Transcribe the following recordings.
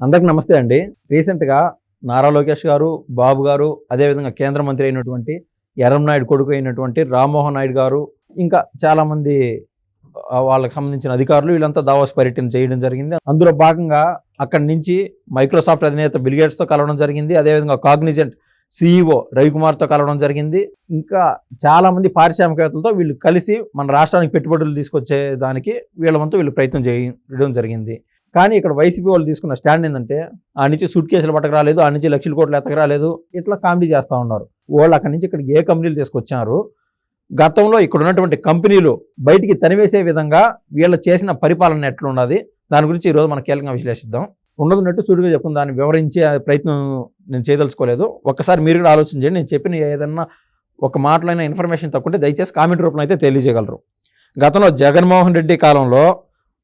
అందరికి నమస్తే అండి. రీసెంట్గా నారా లోకేష్ గారు బాబు గారు అదేవిధంగా కేంద్ర మంత్రి అయినటువంటి ఎర్రంనాయుడు కొడుకు అయినటువంటి రామ్మోహన్ నాయుడు గారు ఇంకా చాలామంది వాళ్ళకి సంబంధించిన అధికారులు వీళ్ళంతా దావాస్ పర్యటన చేయడం జరిగింది. అందులో భాగంగా అక్కడి నుంచి మైక్రోసాఫ్ట్ అధినేత బిల్గేట్స్తో కలవడం జరిగింది. అదేవిధంగా కాగ్నిజెంట్ సిఇఓ రవికుమార్తో కలవడం జరిగింది. ఇంకా చాలామంది పారిశ్రామికవేత్తలతో వీళ్ళు కలిసి మన రాష్ట్రానికి పెట్టుబడులు తీసుకొచ్చే దానికి వీళ్ళ వంతు వీళ్ళు ప్రయత్నం చేయడం జరిగింది. కానీ ఇక్కడ వైసీపీ వాళ్ళు తీసుకున్న స్టాండ్ ఏంటంటే ఆ నుంచి సూట్ కేసులు పట్టక రాలేదు ఆ నుంచి లక్షల కోట్లు ఎత్తకరాలేదు ఇట్లా కామెడీ చేస్తూ ఉన్నారు. వాళ్ళు అక్కడి నుంచి ఇక్కడ ఏ కంపెనీలు తీసుకొచ్చారు? గతంలో ఇక్కడ ఉన్నటువంటి కంపెనీలు బయటికి తనివేసే విధంగా వీళ్ళు చేసిన పరిపాలన ఎట్లున్నది? దాని గురించి ఈరోజు మనం కీలకంగా విశ్లేషిద్దాం. ఉండదున్నట్టు చూడుగా చెప్పుకుని దాన్ని వివరించే ప్రయత్నం నేను చేయదలుచుకోలేదు. ఒక్కసారి మీరు కూడా ఆలోచన చేయండి. నేను చెప్పిన ఏదన్నా ఒక మాటలైన ఇన్ఫర్మేషన్ తక్కుంటే దయచేసి కామెంట్ రూపంలో అయితే తెలియజేయగలరు. గతంలో జగన్మోహన్ రెడ్డి కాలంలో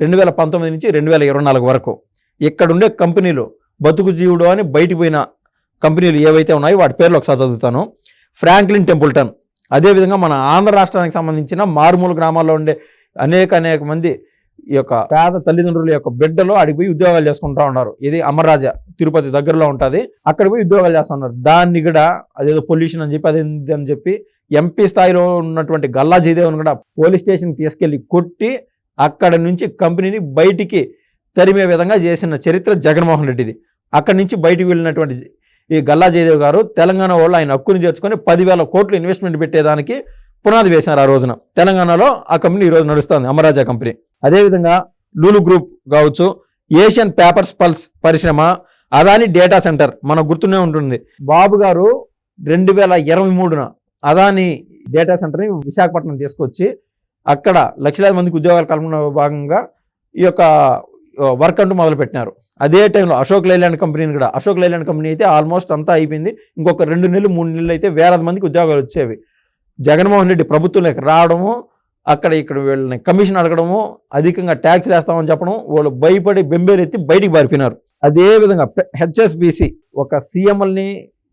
రెండు వేల పంతొమ్మిది నుంచి రెండు వేల ఇరవై నాలుగు వరకు ఇక్కడ ఉండే కంపెనీలు బతుకు జీవుడు అని బయటికి పోయిన కంపెనీలు ఏవైతే ఉన్నాయో వాటి పేర్లు ఒకసారి చదువుతాను. Franklin Templeton. అదేవిధంగా మన ఆంధ్ర రాష్ట్రానికి సంబంధించిన మారుమూల గ్రామాల్లో ఉండే అనేక అనేక మంది ఈ యొక్క పేద తల్లిదండ్రుల యొక్క బిడ్డలు అడిగి పోయి ఉద్యోగాలు చేసుకుంటా ఉన్నారు. ఇది అమర్రాజ తిరుపతి దగ్గరలో ఉంటుంది. అక్కడ పోయి ఉద్యోగాలు చేస్తూ ఉన్నారు. దాన్ని కూడా అదేదో పొల్యూషన్ అని చెప్పి అది అని చెప్పి ఎంపీ స్థాయిలో ఉన్నటువంటి గల్లా జయదేవ్ని కూడా పోలీస్ స్టేషన్కి తీసుకెళ్ళి కొట్టి అక్కడ నుంచి కంపెనీని బయటికి తరిమే విధంగా చేసిన చరిత్ర జగన్మోహన్ రెడ్డిది. అక్కడి నుంచి బయటికి వెళ్ళినటువంటి ఈ గల్లా జయదేవ్ గారు తెలంగాణ వాళ్ళు ఆయన హక్కుని చేర్చుకొని పదివేల కోట్లు ఇన్వెస్ట్మెంట్ పెట్టేదానికి పునాది వేశారు ఆ రోజున. తెలంగాణలో ఆ కంపెనీ ఈ రోజు నడుస్తుంది అమరాజా కంపెనీ. అదేవిధంగా లూలు గ్రూప్ కావచ్చు ఏషియన్ పేపర్స్ పల్స్ పరిశ్రమ అదాని డేటా సెంటర్ మనకు గుర్తునే ఉంటుంది. బాబు గారు రెండు వేల ఇరవై మూడున అదాని డేటా సెంటర్ని విశాఖపట్నం తీసుకొచ్చి అక్కడ లక్షలాది మందికి ఉద్యోగాలు కల్పన భాగంగా ఈ యొక్క వర్క్ అంటూ మొదలుపెట్టినారు. అదే టైంలో అశోక్ లైలాండ్ కంపెనీని కూడా అశోక్ లైలాండ్ కంపెనీ అయితే ఆల్మోస్ట్ అంతా అయిపోయింది. ఇంకొక రెండు నెలలు మూడు నెలలు అయితే వేలాది మందికి ఉద్యోగాలు వచ్చేవి. జగన్మోహన్ రెడ్డి ప్రభుత్వంలోకి రావడము అక్కడ ఇక్కడ వీళ్ళని కమిషన్ అడగడము అధికంగా ట్యాక్స్ వేస్తామని చెప్పడం వాళ్ళు భయపడి బెంబేరెత్తి బయటికి పారిపోయినారు. అదే విధంగా హెచ్ఎస్బిసి ఒక సీఎంఎల్ని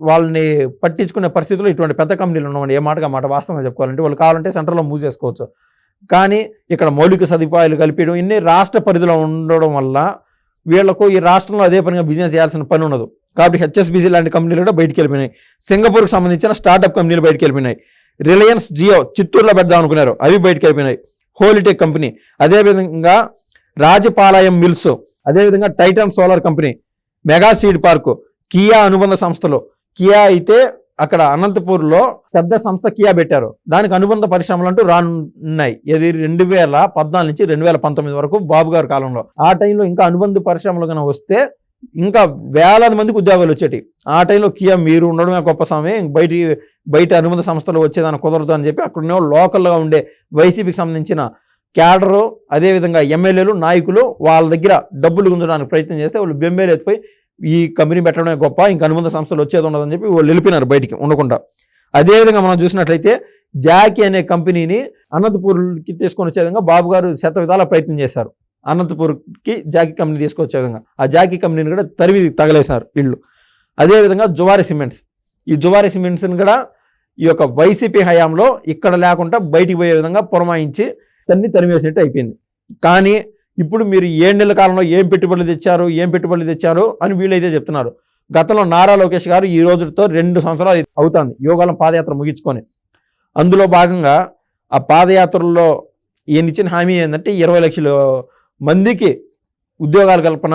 వాళ్ళని పట్టించుకునే పరిస్థితుల్లో ఇటువంటి పెద్ద కంపెనీలు ఉన్నామండి ఏ మాటగా మాట వాస్తవంగా చెప్పుకోవాలంటే వాళ్ళు కావాలంటే సెంటర్లో మూవ్ చేసుకోవచ్చు. కానీ ఇక్కడ మౌలిక సదుపాయాలు కలిపేయడం ఇన్ని రాష్ట్ర పరిధిలో ఉండడం వల్ల వీళ్ళకు ఈ రాష్ట్రంలో అదే పనిగా బిజినెస్ చేయాల్సిన పని ఉండదు. కాబట్టి హెచ్ఎస్బిసి లాంటి కంపెనీలు కూడా బయటికి వెళ్ళిపోయినాయి. సింగపూర్కి సంబంధించిన స్టార్టప్ కంపెనీలు బయటికి వెళ్ళిపోయినాయి. రిలయన్స్ జియో చిత్తూరులో పెడదాం అనుకున్నారు. అవి బయటికి వెళ్ళిపోయినాయి. హోలిటెక్ కంపెనీ అదేవిధంగా రాజపాలయం మిల్స్ అదేవిధంగా Titan solar company mega seed park Kia అనుబంధ సంస్థలు. కియా అయితే అక్కడ అనంతపూర్లో పెద్ద సంస్థ కియా పెట్టారు. దానికి అనుబంధ పరిశ్రమలు అంటూ రానున్నాయి. ఇది రెండు వేల పద్నాలుగు నుంచి రెండు వేల పంతొమ్మిది వరకు బాబు గారి కాలంలో. ఆ టైంలో ఇంకా అనుబంధ పరిశ్రమలు కనుక వస్తే ఇంకా వేలాది మందికి ఉద్యోగాలు వచ్చేటి ఆ టైంలో కియా మీరు ఉండడమే గొప్ప సమయం. బయట బయట అనుబంధ సంస్థలు వచ్చేదాన్ని కుదరదు అని చెప్పి అక్కడ లోకల్గా ఉండే వైసీపీకి సంబంధించిన క్యాడరు అదేవిధంగా ఎమ్మెల్యేలు నాయకులు వాళ్ళ దగ్గర డబ్బులు గుంజడానికి ప్రయత్నం చేస్తే వాళ్ళు బెంబేలు ఎత్తిపోయి ఈ కంపెనీ పెట్టడమే గొప్ప ఇంకా అనుబంధ సంస్థలు వచ్చేది ఉండదని చెప్పి వాళ్ళు వెళ్ళిపోయినారు బయటికి ఉండకుండా. అదేవిధంగా మనం చూసినట్లయితే జాకీ అనే కంపెనీని అనంతపూర్కి తీసుకొని వచ్చే విధంగా బాబు గారు శత విధాల ప్రయత్నం చేశారు. అనంతపూర్కి జాకీ కంపెనీ తీసుకొచ్చే విధంగా. ఆ జాకీ కంపెనీని కూడా తరివి తగలేశారు వీళ్ళు. అదేవిధంగా జువారి సిమెంట్స్. ఈ జువారి సిమెంట్స్ని కూడా ఈ యొక్క వైసీపీ హయాంలో ఇక్కడ లేకుండా బయటికి పోయే విధంగా పురమాయించి తన్ని తరిమేసినట్టు అయిపోయింది. కానీ ఇప్పుడు మీరు ఏడు నెలల కాలంలో ఏం పెట్టుబడులు తెచ్చారు ఏం పెట్టుబడులు తెచ్చారు అని వీళ్ళైతే చెప్తున్నారు. గతంలో నారా లోకేష్ గారు ఈ రోజుతో రెండు సంవత్సరాలు అవుతుంది. యోగాలం పాదయాత్ర ముగించుకొని. అందులో భాగంగా ఆ పాదయాత్రలో ఈయన ఇచ్చిన హామీ ఏంటంటే ఇరవై లక్షల మందికి ఉద్యోగాల కల్పన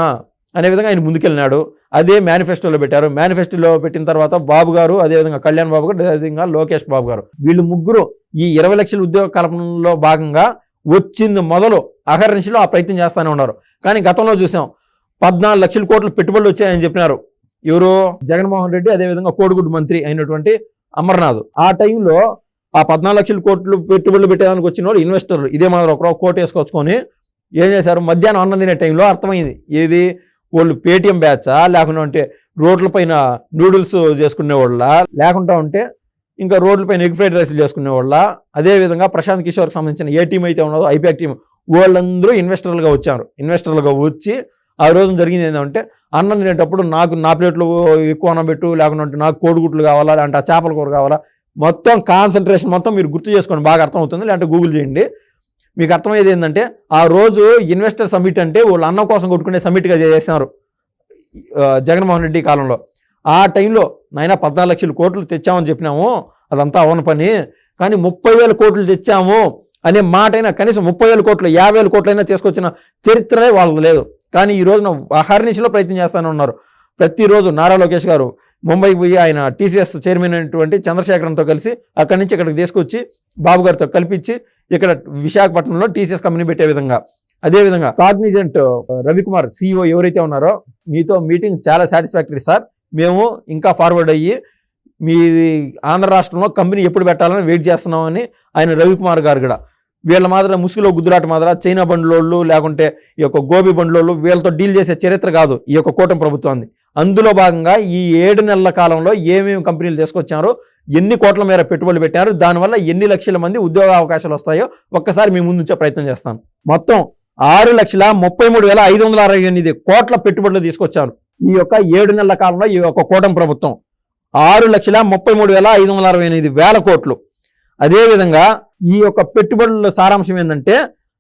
అనే విధంగా ఆయన ముందుకెళ్ళినాడు. అదే మేనిఫెస్టోలో పెట్టారు. మేనిఫెస్టోలో పెట్టిన తర్వాత బాబు గారు అదేవిధంగా కళ్యాణ్ బాబు గారు అదేవిధంగా లోకేష్ బాబు గారు. వీళ్ళు ముగ్గురు ఈ ఇరవై లక్షల ఉద్యోగ కల్పనలో భాగంగా వచ్చింది మొదలు అహర్నిశలో ఆ ప్రయత్నం చేస్తూనే ఉన్నారు. కానీ గతంలో చూసాం పద్నాలుగు లక్షల కోట్లు పెట్టుబడులు వచ్చాయని చెప్పినారు. ఎవరు? జగన్మోహన్ రెడ్డి అదేవిధంగా కోడిగుడ్డు మంత్రి అయినటువంటి అమర్నాథ్. ఆ టైంలో ఆ పద్నాలుగు లక్షల కోట్లు పెట్టుబడులు పెట్టేదానికి వచ్చిన వాళ్ళు ఇన్వెస్టర్లు. ఇదే మాదిరి ఒక కోట్ వేసుకొచ్చుకొని ఏం చేశారు? మధ్యాహ్నం అన్నం తినే టైంలో అర్థమైంది. ఏది? వాళ్ళు పేటిఎం బ్యాచా? లేకుండా ఉంటే రోడ్లపైన నూడిల్స్ చేసుకునే వాళ్ళ లేకుండా ఉంటే ఇంకా రోడ్లపైన ఎగ్ ఫ్రైడ్ రైస్లు చేసుకునే వాళ్ళ. అదేవిధంగా ప్రశాంత్ కిషోర్కి సంబంధించిన ఏ టీం అయితే ఉన్నదో ఐపీఆర్ టీం వాళ్ళందరూ ఇన్వెస్టర్లుగా వచ్చారు. ఇన్వెస్టర్లుగా వచ్చి ఆ రోజు జరిగింది ఏంటంటే అన్నం తినేటప్పుడు నాకు నా ప్లేట్లు ఎక్కువ అన్నం పెట్టు లేకుండా నాకు కోడిగుట్లు కావాలా లేదంటే ఆ చేపల కూర కావాలా. మొత్తం కాన్సన్ట్రేషన్ మొత్తం మీరు గుర్తు చేసుకోండి బాగా అర్థమవుతుంది లేదంటే గూగుల్ చేయండి. మీకు అర్థమయ్యేది ఏంటంటే ఆ రోజు ఇన్వెస్టర్ సమిట్ అంటే వాళ్ళు అన్నం కోసం కొట్టుకునే సమిట్గా చేసినారు జగన్మోహన్ రెడ్డి కాలంలో. ఆ టైంలో నాయన పద్నాలుగు లక్షల కోట్లు తెచ్చామని చెప్పినాము. అదంతా అవన పని. కానీ ముప్పై వేల కోట్లు తెచ్చాము అనే మాట అయినా కనీసం ముప్పై వేల కోట్లు యాభై వేల కోట్లైనా తీసుకొచ్చిన చరిత్రనే వాళ్ళది లేదు. కానీ ఈ రోజున అహర్నిశలో ప్రయత్నం చేస్తూనే ఉన్నారు. ప్రతిరోజు నారా లోకేష్ గారు ముంబైకి పోయి ఆయన టీసీఎస్ చైర్మన్ అయినటువంటి చంద్రశేఖరంతో కలిసి అక్కడి నుంచి ఇక్కడికి తీసుకొచ్చి బాబు గారితో కల్పించి ఇక్కడ విశాఖపట్నంలో టీసీఎస్ కంపెనీ పెట్టే విధంగా. అదేవిధంగా కాగ్నిజెంట్ రవికుమార్ సిఇఓ ఎవరైతే ఉన్నారో మీతో మీటింగ్ చాలా సాటిస్ఫాక్టరీ సార్. మేము ఇంకా ఫార్వర్డ్ అయ్యి మీ ఆంధ్ర రాష్ట్రంలో కంపెనీ ఎప్పుడు పెట్టాలని వెయిట్ చేస్తున్నామని ఆయన రవికుమార్ గారు కూడా. వీళ్ళ మాదిరి ముసుగులో గుద్దులాట మాదిర చైనా బండ్లోళ్ళు లేకుంటే ఈ యొక్క గోబీ బండ్లోళ్ళు వీళ్ళతో డీల్ చేసే చరిత్ర కాదు ఈ యొక్క కూటమి ప్రభుత్వాన్ని. అందులో భాగంగా ఈ ఏడు నెలల కాలంలో ఏమేమి కంపెనీలు తీసుకొచ్చారో ఎన్ని కోట్ల మేర పెట్టుబడులు పెట్టారు దానివల్ల ఎన్ని లక్షల మంది ఉద్యోగ అవకాశాలు వస్తాయో ఒక్కసారి మీ ముందుంచే ప్రయత్నం చేస్తాను. మొత్తం ఆరు లక్షల ముప్పై మూడు వేల ఐదు వందల అరవై ఎనిమిది కోట్ల పెట్టుబడులు తీసుకొచ్చారు. ఈ యొక్క ఏడు నెలల కాలంలో ఈ యొక్క కూటమి ప్రభుత్వం ఆరు లక్షల ముప్పై మూడు వేల ఐదు వందల అరవై ఎనిమిది వేల కోట్లు. అదేవిధంగా ఈ యొక్క పెట్టుబడుల సారాంశం ఏంటంటే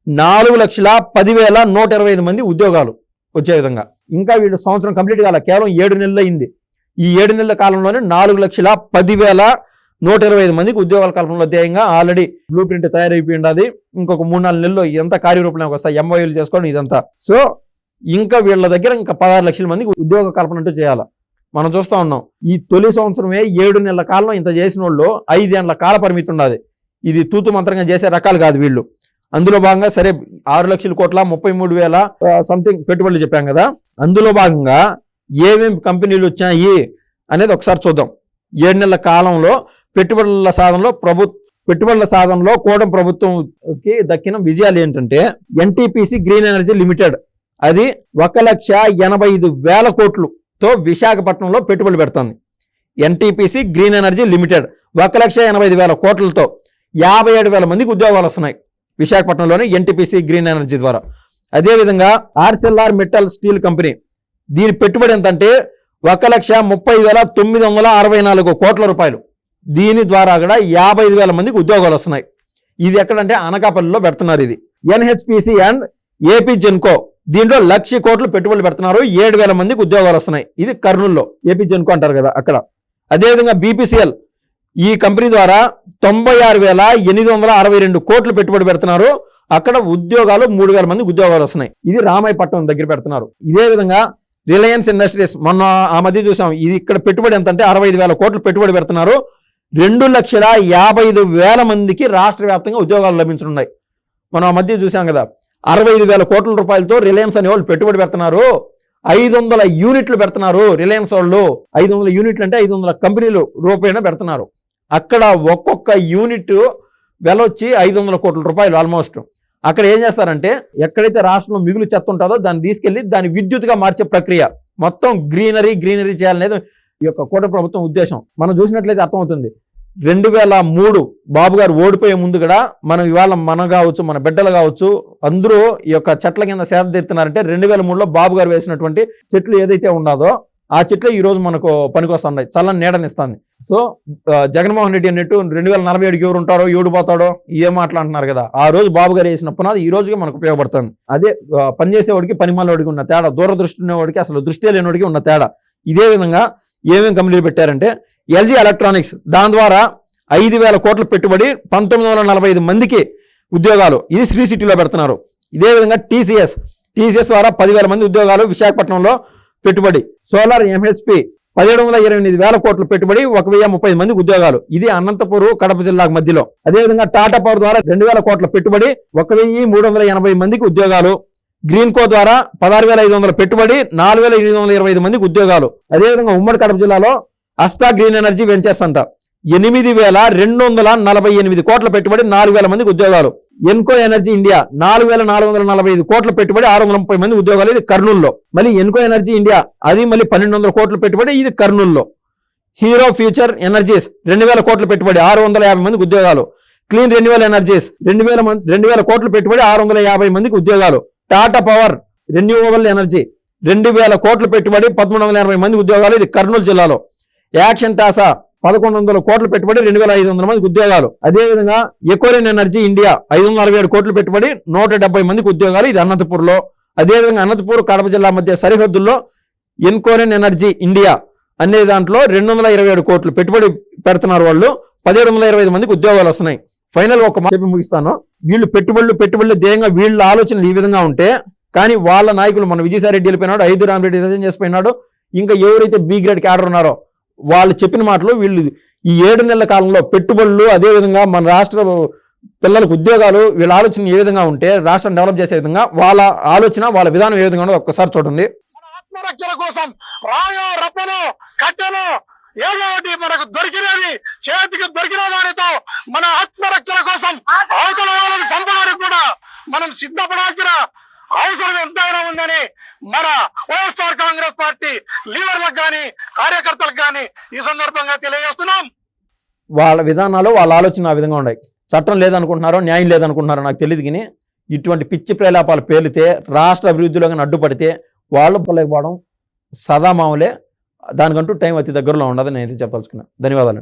నాలుగు లక్షల పదివేల నూట ఇరవై ఐదు మంది ఉద్యోగాలు వచ్చే విధంగా. ఇంకా వీళ్ళు సంవత్సరం కంప్లీట్ కాల కేవలం ఏడు నెలలు అయింది. ఈ ఏడు నెలల కాలంలోనే నాలుగు లక్షల పదివేల నూట ఇరవై ఐదు మందికి ఉద్యోగాల కల్పనలో ధ్యేయంగా ఆల్రెడీ బ్లూ ప్రింట్ తయారైపోయి ఉండదు. ఇంకొక మూడు నాలుగు నెలల్లో ఎంత కార్యరూపంలోకి వస్తాయి ఎంఓయూలు చేసుకోండి ఇదంతా. సో ఇంకా వీళ్ళ దగ్గర ఇంకా పదహారు లక్షల మందికి ఉద్యోగ కల్పన అంటూ చేయాలి. మనం చూస్తా ఉన్నాం ఈ తొలి సంవత్సరమే ఏడు నెలల కాలం ఇంత చేసిన వాళ్ళు ఐదేళ్ళ కాల పరిమితి ఉన్నది ఇది తూతు మంత్రంగా చేసే రకాలు కాదు వీళ్ళు. అందులో భాగంగా సరే ఆరు లక్షల కోట్ల ముప్పై మూడు వేల సంథింగ్ పెట్టుబడులు చెప్పాం కదా. అందులో భాగంగా ఏమేమి కంపెనీలు వచ్చాయి అనేది ఒకసారి చూద్దాం. ఏడు నెలల కాలంలో పెట్టుబడుల సాధనలో ప్రభు పెట్టుబడుల సాధనలో కూటమి ప్రభుత్వంకి దక్కిన విజయాలు ఏంటంటే ఎన్టీపీసీ గ్రీన్ ఎనర్జీ లిమిటెడ్. అది ఒక లక్ష ఎనభై ఐదు వేల కోట్లుతో విశాఖపట్నంలో పెట్టుబడి పెడుతుంది. ఎన్టీపీసీ గ్రీన్ ఎనర్జీ లిమిటెడ్ ఒక లక్ష ఎనభై ఐదు వేల కోట్లతో యాభై ఏడు వేల మందికి ఉద్యోగాలు వస్తున్నాయి విశాఖపట్నంలోని ఎన్టీపీసీ గ్రీన్ ఎనర్జీ ద్వారా. అదేవిధంగా ఆర్సెల్ఆర్ మెటల్ స్టీల్ కంపెనీ దీని పెట్టుబడి ఎంతంటే ఒక లక్ష ముప్పై వేల తొమ్మిది వందల అరవై నాలుగు కోట్ల రూపాయలు. దీని ద్వారా కూడా యాభై ఐదు వేల మందికి ఉద్యోగాలు వస్తున్నాయి. ఇది ఎక్కడంటే అనకాపల్లిలో పెడుతున్నారు ఇది. ఎన్హెచ్పిసి అండ్ ఏపీ జెన్కో దీంట్లో లక్ష కోట్లు పెట్టుబడులు పెడుతున్నారు. ఏడు వేల మందికి ఉద్యోగాలు వస్తున్నాయి. ఇది కర్నూల్లో. ఏపీ జెన్కో అంటారు కదా అక్కడ. అదేవిధంగా బీపీసీఎల్ ఈ కంపెనీ ద్వారా తొంభై ఆరు వేల ఎనిమిది వందల అరవై రెండు కోట్లు పెట్టుబడి పెడుతున్నారు. అక్కడ ఉద్యోగాలు మూడు వేల మంది ఉద్యోగాలు వస్తున్నాయి. ఇది రామాయపట్నం దగ్గర పెడుతున్నారు. ఇదే విధంగా రిలయన్స్ ఇండస్ట్రీస్ మొన్న ఆ మధ్య చూసాం. ఇది ఇక్కడ పెట్టుబడి ఎంత అంటే అరవై ఐదు వేల కోట్లు పెట్టుబడి పెడుతున్నారు. రెండు లక్షల యాభై ఐదు వేల మందికి రాష్ట్ర వ్యాప్తంగా ఉద్యోగాలు లభించనున్నాయి. మనం ఆ మధ్య చూసాం కదా. అరవై ఐదు వేల కోట్ల రూపాయలతో రిలయన్స్ అనే వాళ్ళు పెట్టుబడి పెడుతున్నారు. ఐదు వందల యూనిట్లు పెడుతున్నారు రిలయన్స్ వాళ్ళు. ఐదు వందల యూనిట్లు అంటే ఐదు వందల కంపెనీలు రూపాయన పెడుతున్నారు. అక్కడ ఒక్కొక్క యూనిట్ వెల వచ్చి ఐదు వందల కోట్ల రూపాయలు ఆల్మోస్ట్ అక్కడ ఏం చేస్తారంటే ఎక్కడైతే రాష్ట్రంలో మిగులు చెత్త ఉంటుందో దాన్ని తీసుకెళ్ళి దాన్ని విద్యుత్గా మార్చే ప్రక్రియ. మొత్తం గ్రీనరీ గ్రీనరీ చేయాలనేది ఈ యొక్క కూట ప్రభుత్వం ఉద్దేశం. మనం చూసినట్లయితే అర్థమవుతుంది. రెండు వేల మూడు బాబు గారు ఓడిపోయే ముందు కూడా మనం ఇవాళ మనం కావచ్చు మన బిడ్డలు కావచ్చు అందరూ ఈ యొక్క చెట్ల కింద సేద తీరుతున్నారంటే రెండు వేల మూడులో బాబు గారు వేసినటువంటి చెట్లు ఏదైతే ఉన్నదో ఆ చెట్లు ఈరోజు మనకు పనికొస్తున్నాయి. చల్లని నీడనిస్తుంది. సో జగన్మోహన్ రెడ్డి అన్నట్టు రెండు వేల నలభై ఏడుకి ఎవరు ఉంటారో ఏడు పోతాడో ఏ మాటలు అంటున్నారు కదా ఆ రోజు బాబు గారు వేసిన పునాది ఈ రోజుకి మనకు ఉపయోగపడుతుంది. అదే పనిచేసేవాడికి పనిమాలవాడికి ఉన్న తేడా దూరదృష్టి ఉన్నవాడికి అసలు దృష్టి లేనివాడికి ఉన్న తేడా. ఇదే విధంగా ఏమేమి కంపెనీలు పెట్టారంటే ఎల్జీ ఎలక్ట్రానిక్స్ దాని ద్వారా ఐదు వేల కోట్ల పెట్టుబడి పంతొమ్మిది వందల నలభై ఐదు మందికి ఉద్యోగాలు. ఇది శ్రీ సిటీలో పెడుతున్నారు. ఇదే విధంగా టీసీఎస్ టీసీఎస్ ద్వారా పదివేల మంది ఉద్యోగాలు విశాఖపట్నంలో పెట్టుబడి. సోలార్ ఎంహెచ్పి పదిహేడు వందల ఇరవై ఎనిమిది వేల కోట్ల పెట్టుబడి ఒక వెయ్యి ముప్పై మంది ఉద్యోగాలు. ఇది అనంతపురం కడప జిల్లాకు మధ్యలో. అదేవిధంగా టాటా పవర్ ద్వారా రెండు వేల కోట్ల పెట్టుబడి ఒక వెయ్యి మూడు వందల ఎనభై మందికి ఉద్యోగాలు. గ్రీన్ కో ద్వారా పదహారు వేల ఐదు వందల పెట్టుబడి నాలుగు వేల ఎనిమిది వందల ఇరవై ఐదు మందికి ఉద్యోగాలు. అదేవిధంగా ఉమ్మడి కడప జిల్లాలో అస్తా గ్రీన్ ఎనర్జీ వెంచర్స్ అంట. ఎనిమిది వేల రెండు వందల నలభై ఎనిమిది కోట్ల పెట్టుబడి నాలుగు వేల మందికి ఉద్యోగాలు. ఎన్కో ఎనర్జీ ఇండియా నాలుగు వేల నాలుగు వందల నలభై ఐదు కోట్ల పెట్టుబడి ఆరు వందల ముప్పై మంది ఉద్యోగాలు. ఇది కర్నూలులో. మళ్ళీ ఎన్కో ఎనర్జీ ఇండియా అది మళ్ళీ పన్నెండు వందల కోట్ల పెట్టుబడి ఇది కర్నూలులో. హీరో ఫ్యూచర్ ఎనర్జీస్ రెండు వేల కోట్ల పెట్టుబడి ఆరు వందల యాభై మందికి ఉద్యోగాలు. క్లీన్ రెన్యువల్ ఎనర్జీస్ రెండు వేల మంది రెండు వేల కోట్ల పెట్టుబడి ఆరు వందల యాభై మందికి ఉద్యోగాలు. టాటా పవర్ రెన్యూవబుల్ ఎనర్జీ రెండు వేల కోట్లు పెట్టుబడి పదమూడు వందల ఎనభై మంది ఉద్యోగాలు ఇది కర్నూలు జిల్లాలో. యాక్షన్ టాసా పదకొండు వందల కోట్లు పెట్టుబడి రెండు వేల ఐదు వందల మందికి ఉద్యోగాలు. అదేవిధంగా ఎకోరియన్ ఎనర్జీ ఇండియా ఐదు వందల అరవై ఏడు కోట్లు పెట్టుబడి నూట డెబ్బై మందికి ఉద్యోగాలు ఇది అనంతపూర్లో. అదేవిధంగా అనంతపూర్ కడప జిల్లా మధ్య సరిహద్దుల్లో ఎన్కోరియన్ ఎనర్జీ ఇండియా అనే దాంట్లో రెండు వందల ఇరవై ఏడు కోట్లు పెట్టుబడి పెడుతున్నారు వాళ్ళు. పదిహేడు వందల ఇరవై ఐదు మందికి ఉద్యోగాలు వస్తున్నాయి. ఫైనల్ ఒక చెప్పి ముగిస్తాను. వీళ్ళు పెట్టుబడులు పెట్టుబడులు ధ్యేయంగా వీళ్ళ ఆలోచనలు ఈ విధంగా ఉంటే కానీ వాళ్ళ నాయకులు మన విజయసాయిరెడ్డి వెళ్ళిపోయినాడు ఐదు రామరెడ్డి రిజైన్ చేసిపోయినాడు ఇంకా ఎవరైతే బి గ్రేడ్ క్యాడర్ ఉన్నారో వాళ్ళు చెప్పిన మాటలు వీళ్ళు ఈ ఏడు నెలల కాలంలో పెట్టుబడులు అదే విధంగా మన రాష్ట్ర పిల్లలకు ఉద్యోగాలు వీళ్ళ ఆలోచన ఏ విధంగా ఉంటే రాష్ట్రం డెవలప్ చేసే విధంగా వాళ్ళ ఆలోచన వాళ్ళ విధానం ఏ విధంగా ఉందో ఒక్కసారి చూడండి. ఆత్మరక్షణ కోసం రాయో రప్పను కట్టెను ఏదో ఒకటి మనకు దొరికినది చేతికి దొరికిన వారితో మన ఆత్మరక్షణ కోసం అవతల వాళ్ళని చంపడానికి కూడా మనం సిద్ధపడాల్సిన అవసరం ఎంతైనా ఉందని మన వైఎస్ఆర్ కాంగ్రెస్ పార్టీ లీడర్లకు కానీ కార్యకర్తలకు కానీ ఈ సందర్భంగా తెలియజేస్తున్నాం. వాళ్ళ విధానాలు వాళ్ళ ఆలోచన ఆ విధంగా ఉన్నాయి. చట్టం లేదనుకుంటున్నారో న్యాయం లేదనుకుంటున్నారో నాకు తెలియదు కానీ ఇటువంటి పిచ్చి ప్రేలాపాలు పేలితే రాష్ట్ర అభివృద్ధిలో కానీ అడ్డుపడితే వాళ్ళు పోలేకపోవడం సదామామూలే. దానికంటూ టైం అతి దగ్గరలో ఉండదని అయితే చెప్పదలుచుకున్నాను ధన్యవాదాలు